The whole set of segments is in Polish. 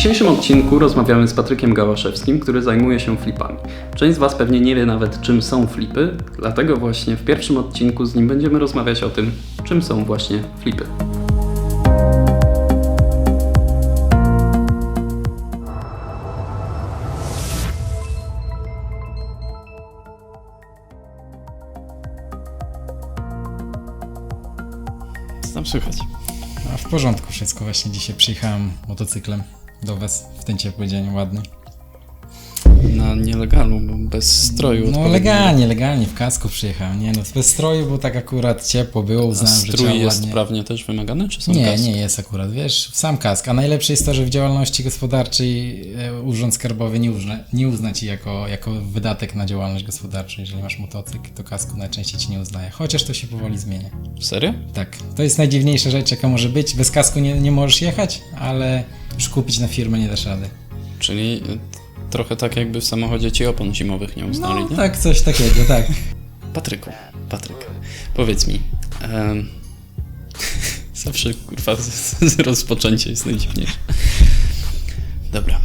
dzisiejszym odcinku rozmawiamy z Patrykiem Gałaszewskim, który zajmuje się flipami. Część z Was pewnie nie wie nawet, czym są flipy, dlatego właśnie w pierwszym odcinku z nim będziemy rozmawiać o tym, czym są właśnie flipy. Co tam słychać? A w porządku wszystko, właśnie dzisiaj przyjechałem motocyklem do Was w ten ciepły dzień, ładny. Na nielegalu, bo bez stroju. No legalnie, legalnie, w kasku przyjechałem, nie no, bez stroju, bo tak akurat ciepło było, A uznałem, że trzeba strój jest ładnie... prawnie też wymagany, czy są Nie, kask? nie jest akurat, wiesz, sam kask, a najlepsze jest to, że w działalności gospodarczej e, Urząd Skarbowy nie uzna, nie uzna Ci jako, jako wydatek na działalność gospodarczą, jeżeli masz motocykl, to kasku najczęściej Ci nie uznaje, chociaż to się powoli zmienia. Serio? Tak, to jest najdziwniejsza rzecz, jaka może być, bez kasku nie, nie możesz jechać, ale już kupić na firmę nie dasz rady. Czyli trochę tak jakby w samochodzie ci opon zimowych nie uznali, No nie? tak, coś takiego, tak. Patryku, Patryk, powiedz mi. em, zawsze kurwa z, z rozpoczęcie jest najdziwniejsze. Dobra.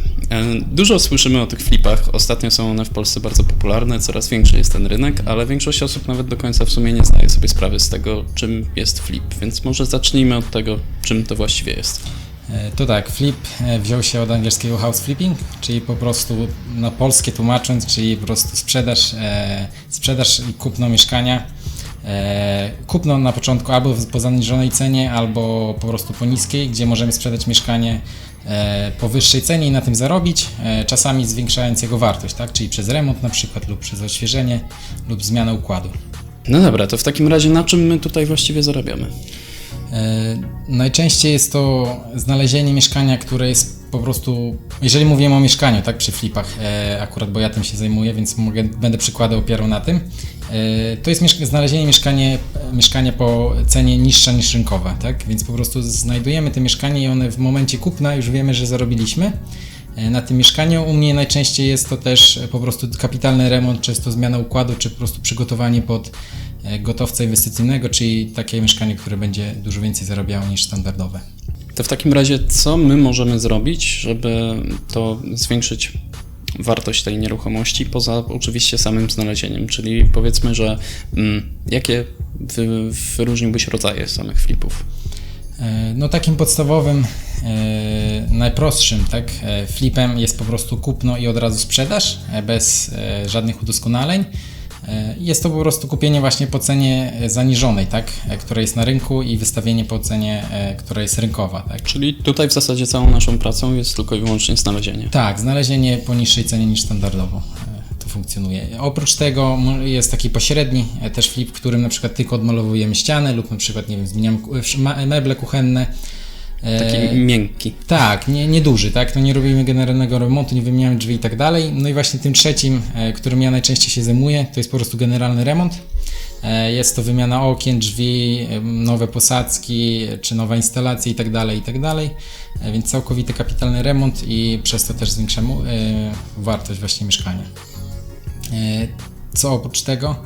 Dużo słyszymy o tych flipach. Ostatnio są one w Polsce bardzo popularne, coraz większy jest ten rynek, ale większość osób nawet do końca w sumie nie zdaje sobie sprawy z tego, czym jest flip. Więc może zacznijmy od tego, czym to właściwie jest. E, To tak, flip e, wziął się od angielskiego house flipping, czyli po prostu na polskie tłumacząc, czyli po prostu sprzedaż, e, sprzedaż i kupno mieszkania. E, kupno na początku albo po zaniżonej cenie, albo po prostu po niskiej, gdzie możemy sprzedać mieszkanie e, po wyższej cenie i na tym zarobić, e, czasami zwiększając jego wartość, tak? czyli przez remont na przykład, lub przez odświeżenie, lub zmianę układu. No dobra, to w takim razie na czym my tutaj właściwie zarabiamy? E, Najczęściej jest to znalezienie mieszkania, które jest po prostu, jeżeli mówimy o mieszkaniu, tak, przy flipach, e, akurat, bo ja tym się zajmuję, więc mogę, będę przykłady opierał na tym, e, to jest mieszka- znalezienie mieszkanie, mieszkania po cenie niższa niż rynkowa, tak, więc po prostu znajdujemy te mieszkanie i one w momencie kupna już wiemy, że zarobiliśmy na tym mieszkaniu. U mnie najczęściej jest to też po prostu kapitalny remont, czy jest to zmiana układu, czy po prostu przygotowanie pod gotowca inwestycyjnego, czyli takie mieszkanie, które będzie dużo więcej zarabiało niż standardowe. To w takim razie, co my możemy zrobić, żeby to zwiększyć wartość tej nieruchomości, poza oczywiście samym znalezieniem? Czyli powiedzmy, że mm, jakie wy, wyróżniłbyś rodzaje samych flipów? E, No takim podstawowym, e, najprostszym tak, e, flipem jest po prostu kupno i od razu sprzedaż, e, bez e, żadnych udoskonaleń. E, Jest to po prostu kupienie właśnie po cenie e, zaniżonej, tak, e, która jest na rynku i wystawienie po cenie, która jest rynkowa. Tak. Czyli tutaj w zasadzie całą naszą pracą jest tylko i wyłącznie znalezienie. Tak, znalezienie po niższej cenie niż standardowo to funkcjonuje. Oprócz tego jest taki pośredni też flip, w którym na przykład tylko odmalowujemy ścianę lub na przykład, nie wiem, zmieniamy meble kuchenne. E, Taki miękki. tak, nie, nieduży, tak? To nie robimy generalnego remontu, nie wymieniamy drzwi i tak dalej. No i właśnie tym trzecim, e, którym ja najczęściej się zajmuję, to jest po prostu generalny remont. E, Jest to wymiana okien, drzwi, e, nowe posadzki, e, czy nowe instalacje i tak dalej, i tak dalej. E, Więc całkowity kapitalny remont i przez to też zwiększamy e, wartość właśnie mieszkania. E, Co oprócz tego?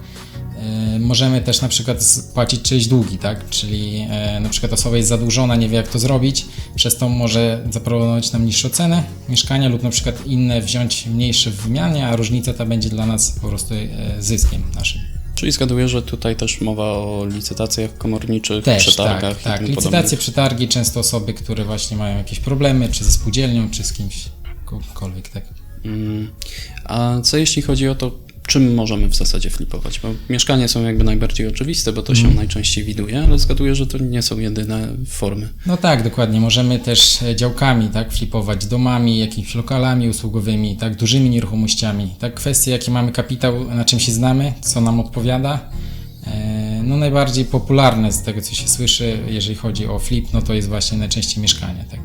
E, Możemy też na przykład spłacić czyjeś długi, tak? Czyli e, na przykład osoba jest zadłużona, nie wie jak to zrobić, przez to może zaproponować nam niższą cenę mieszkania lub na przykład inne wziąć mniejsze w wymianie, a różnica ta będzie dla nas po prostu e, zyskiem naszym. Czyli zgaduję, że tutaj też mowa o licytacjach komorniczych, Też, przetargach tak, tak. Licytacje, podobnych. przetargi, często osoby, które właśnie mają jakieś problemy, czy ze spółdzielnią, czy z kimś, kogokolwiek, tak. Mm. A co jeśli chodzi o to, czym możemy w zasadzie flipować? Bo mieszkania są jakby najbardziej oczywiste, bo to się najczęściej widuje, ale zgaduję, że to nie są jedyne formy. No tak, dokładnie. Możemy też e, działkami, tak, flipować domami, jakimiś lokalami usługowymi, tak, dużymi nieruchomościami. Tak, kwestie, jaki mamy kapitał, na czym się znamy, co nam odpowiada. E, No najbardziej popularne z tego, co się słyszy, jeżeli chodzi o flip, no to jest właśnie najczęściej mieszkanie, tak.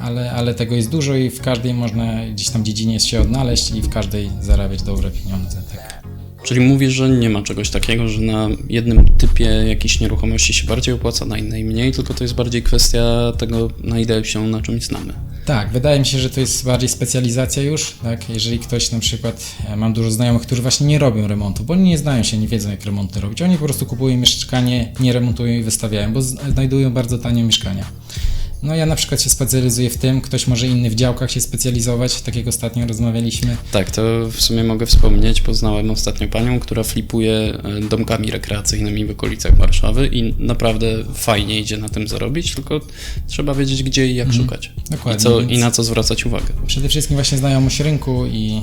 Ale, ale tego jest dużo i w każdej można gdzieś tam dziedzinie się odnaleźć i w każdej zarabiać dobre pieniądze, tak. Czyli mówisz, że nie ma czegoś takiego, że na jednym typie jakiejś nieruchomości się bardziej opłaca, na innej mniej, tylko to jest bardziej kwestia tego, na ile się na czymś znamy. Tak, wydaje mi się, że to jest bardziej specjalizacja już, tak? Jeżeli ktoś na przykład, e, mam dużo znajomych, którzy właśnie nie robią remontu, bo oni nie znają się, nie wiedzą jak remonty robić. Oni po prostu kupują mieszkanie, nie remontują i wystawiają, bo znajdują bardzo tanie mieszkania. No ja na przykład się specjalizuję w tym, ktoś może inny w działkach się specjalizować, tak jak ostatnio rozmawialiśmy. Tak, to w sumie mogę wspomnieć. Poznałem ostatnio panią, która flipuje e, domkami rekreacyjnymi w okolicach Warszawy i naprawdę fajnie idzie na tym zarobić, tylko trzeba wiedzieć gdzie i jak szukać. I, Mhm. Dokładnie, co, więc- I na co zwracać uwagę. Przede wszystkim właśnie znajomość rynku i,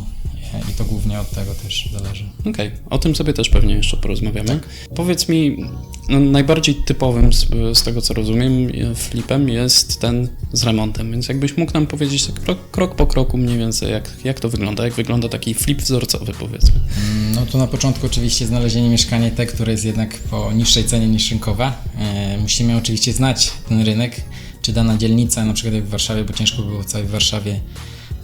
i to głównie od tego też zależy. Okej, o tym sobie też pewnie jeszcze porozmawiamy. Tak. Powiedz mi, no, najbardziej typowym z, z tego co rozumiem flipem jest ten z remontem, więc jakbyś mógł nam powiedzieć tak krok, krok po kroku mniej więcej jak, jak to wygląda, jak wygląda taki flip wzorcowy powiedzmy. Mm, No to na początku oczywiście znalezienie mieszkania te, które jest jednak po niższej cenie niż rynkowa. E, musimy oczywiście znać ten rynek, czy dana dzielnica, na przykład jak w Warszawie, bo ciężko było w całej Warszawie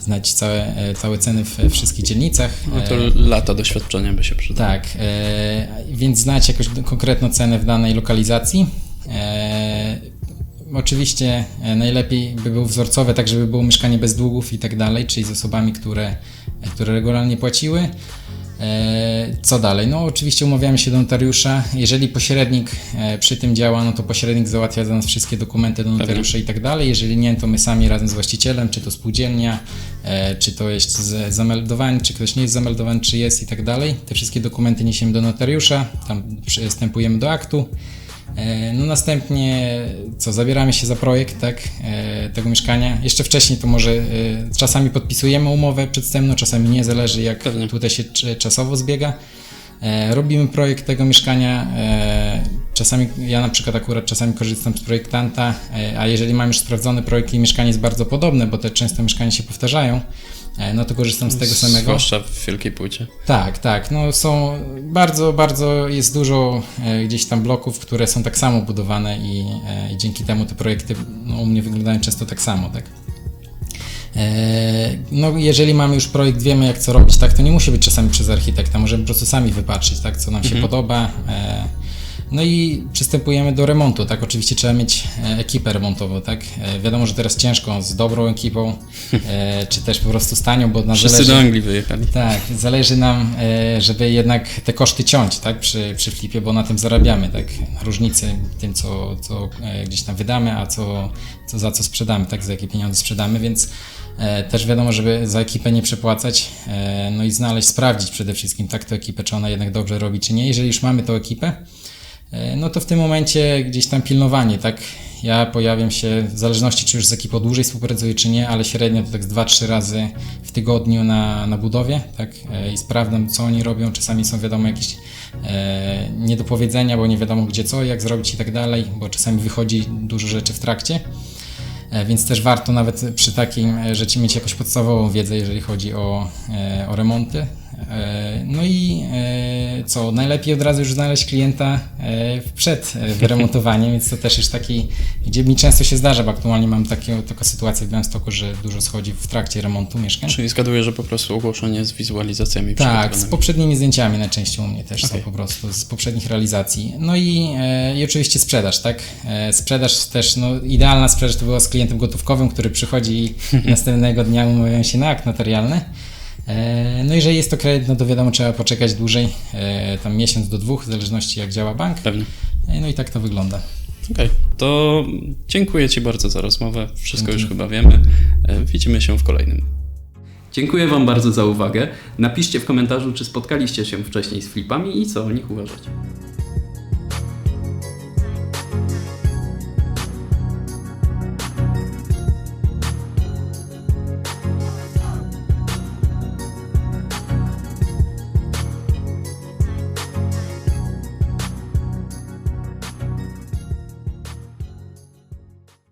znać całe, e, całe ceny w wszystkich dzielnicach. No to E, lata doświadczenia by się przydało. Tak, e, więc znać jakąś konkretną cenę w danej lokalizacji. Oczywiście najlepiej by był wzorcowy, tak żeby było mieszkanie bez długów i tak dalej, czyli z osobami, które, które regularnie płaciły. E, Co dalej? No oczywiście umawiamy się do notariusza. Jeżeli pośrednik e, przy tym działa, no to pośrednik załatwia za nas wszystkie dokumenty do notariusza i tak dalej. Jeżeli nie, to my sami razem z właścicielem, czy to spółdzielnia, e, czy to jest zameldowany, czy ktoś nie jest zameldowany, czy jest i tak dalej. Te wszystkie dokumenty niesiemy do notariusza, tam przystępujemy do aktu. E, No następnie co, zabieramy się za projekt tak, e, tego mieszkania. Jeszcze wcześniej to może e, czasami podpisujemy umowę przedstępną, czasami nie, zależy jak Pewnie. tutaj się czasowo zbiega. Robimy projekt tego mieszkania. Czasami ja na przykład akurat czasami korzystam z projektanta, a jeżeli mam już sprawdzony projekt i mieszkanie jest bardzo podobne, bo te często mieszkania się powtarzają, no to korzystam z tego samego. Zwłaszcza w wielkiej płycie. Tak, tak. No są bardzo, bardzo jest dużo e, gdzieś tam bloków, które są tak samo budowane i, e, i dzięki temu te projekty no, u mnie wyglądają często tak samo, tak. E, No, jeżeli mamy już projekt, wiemy jak co robić, tak, to nie musi być czasami przez architekta, możemy po prostu sami wypatrzyć, tak, co nam się podoba. E, No i przystępujemy do remontu, tak, oczywiście trzeba mieć e, ekipę remontową, tak. E, Wiadomo, że teraz ciężko z dobrą ekipą, e, czy też po prostu z tanią, bo na Wszyscy zależy... do Anglii wyjechali. Tak, zależy nam, żeby jednak te koszty ciąć, tak, przy, przy flipie, bo na tym zarabiamy, tak, na różnicy tym, co, co gdzieś tam wydamy, a co, co za co sprzedamy, tak, za jakie pieniądze sprzedamy, więc też wiadomo, żeby za ekipę nie przepłacać, no i znaleźć, sprawdzić przede wszystkim, tak, tę ekipę, czy ona jednak dobrze robi, czy nie. Jeżeli już mamy tą ekipę, no to w tym momencie gdzieś tam pilnowanie, tak? Ja pojawiam się, w zależności czy już z ekipą dłużej współpracuję, czy nie, ale średnio to tak z 2-3 razy w tygodniu na, na budowie, tak? E, I sprawdzam, co oni robią. Czasami są wiadomo jakieś e, niedopowiedzenia, bo nie wiadomo gdzie co, jak zrobić i tak dalej, bo czasami wychodzi dużo rzeczy w trakcie. E, Więc też warto nawet przy takim e, rzeczy mieć jakąś podstawową wiedzę, jeżeli chodzi o, e, o remonty. E, No i e, co, najlepiej od razu już znaleźć klienta e, przed wyremontowaniem, więc to też jest taki, gdzie mi często się zdarza, bo aktualnie mam takie, taką sytuację w Białymstoku, że dużo schodzi w trakcie remontu mieszkań. Czyli zgaduję, że po prostu ogłoszenie z wizualizacjami Tak, z poprzednimi zdjęciami najczęściej u mnie też są Okej. po prostu, z poprzednich realizacji. No i, i oczywiście sprzedaż, tak? Sprzedaż też, no idealna sprzedaż to była z klientem gotówkowym, który przychodzi i następnego dnia umawiają się na akt notarialny. E, no jeżeli jest to kredyt, no to wiadomo, trzeba poczekać dłużej, e, tam miesiąc do dwóch, w zależności jak działa bank. Pewnie. E, no i tak to wygląda. Okej, to dziękuję Ci bardzo za rozmowę. Wszystko Dzięki. już chyba wiemy. Widzimy się w kolejnym. Dziękuję Wam bardzo za uwagę. Napiszcie w komentarzu, czy spotkaliście się wcześniej z flipami i co o nich uważacie.